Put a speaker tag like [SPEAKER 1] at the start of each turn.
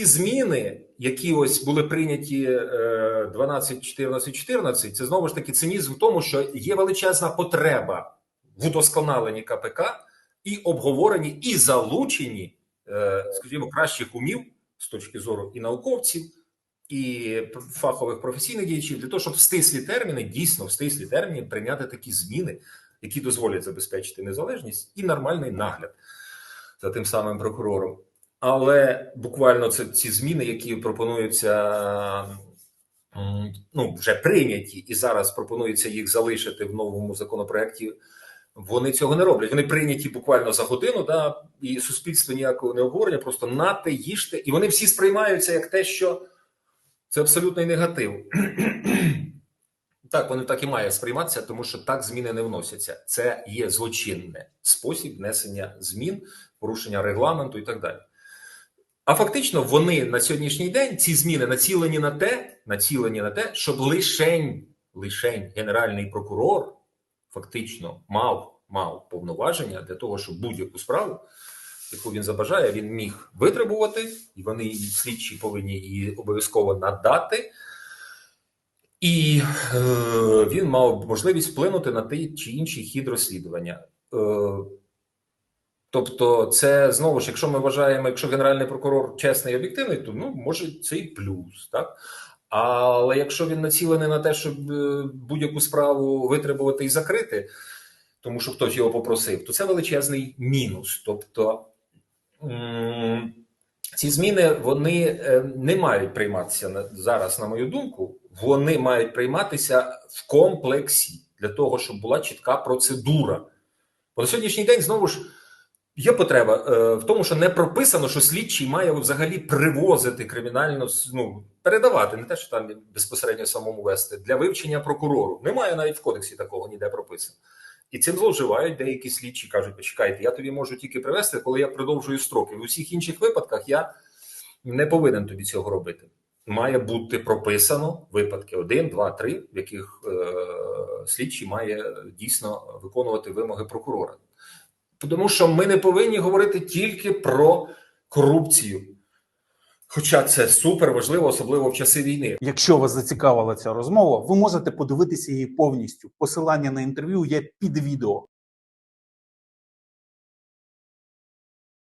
[SPEAKER 1] Ті зміни, які ось були прийняті е, 12, 14, 14, це знову ж таки цинізм в тому, що є величезна потреба в удосконаленні КПК і обговоренні, і залученні, е, скажімо, кращих умів з точки зору і науковців, і фахових професійних діячів для того, щоб в стислі терміни, дійсно в стислі терміни прийняти такі зміни, які дозволять забезпечити незалежність і нормальний нагляд за тим самим прокурором. Але буквально це ці зміни, які пропонуються, ну вже прийняті, і зараз пропонується їх залишити в новому законопроекті. Вони цього не роблять. Вони прийняті буквально за годину, да, і суспільство ніякого не обговорення, просто нате, їжте, і вони всі сприймаються як те, що це абсолютний негатив. Так, вони так і має сприйматися, тому що так зміни не вносяться. Це є злочинне спосіб внесення змін, порушення регламенту і так далі. А фактично, вони на сьогоднішній день ці зміни націлені на те, націлені на те, щоб лишень, лишень генеральний прокурор фактично мав, мав повноваження для того, щоб будь-яку справу, яку він забажає, він міг витребувати, і вони слідчі повинні її обов'язково надати. І е, він мав можливість вплинути на той чи інший хід розслідування. Е, тобто, це знову ж, якщо ми вважаємо, якщо генеральний прокурор чесний і об'єктивний, то ну може це і плюс, так. Але якщо він націлений на те, щоб е, будь-яку справу витребувати і закрити, тому що хтось його попросив, то це величезний мінус. Тобто ці зміни вони е, не мають прийматися зараз, на мою думку, вони мають прийматися в комплексі для того, щоб була чітка процедура. Бо на сьогоднішній день знову ж є потреба е, в тому, що не прописано, що слідчий має взагалі привозити кримінальну ну, передавати, не те, що там безпосередньо самому вести для вивчення прокурору. Немає навіть в кодексі такого ніде прописано. І цим зловживають деякі слідчі кажуть: почекайте, я тобі можу тільки привести, коли я продовжую строки. В усіх інших випадках я не повинен тобі цього робити. Має бути прописано випадки 1, 2, 3, в яких е, слідчий має дійсно виконувати вимоги прокурора. Тому що ми не повинні говорити тільки про корупцію. Хоча це супер важливо, особливо в часи війни.
[SPEAKER 2] Якщо вас зацікавила ця розмова, ви можете подивитися її повністю. Посилання на інтерв'ю є під відео.